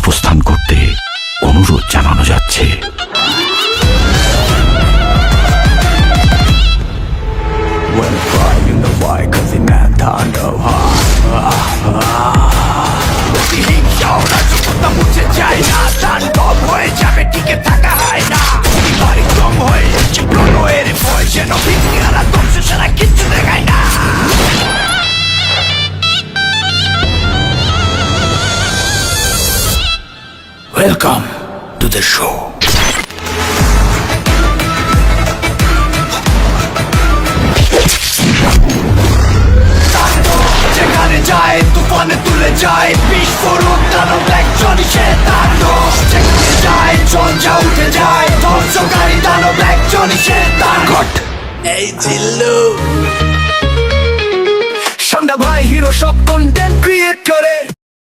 অবস্থান করতে অনুরোধ জানানো যাচ্ছে। Welcome to the show. যেখানে যায় তুফানে তুলে যায় বিস্ফোরক একজনই সে তাণ্ডব যেখানে যায় উঠে যায় ধ্বংসকারী দানব একজনই সে তাণ্ডব এই জিল্লু সন্ধ্যা ভাই হিরো সব কন্টেন্ট ক্রিয়েট করে।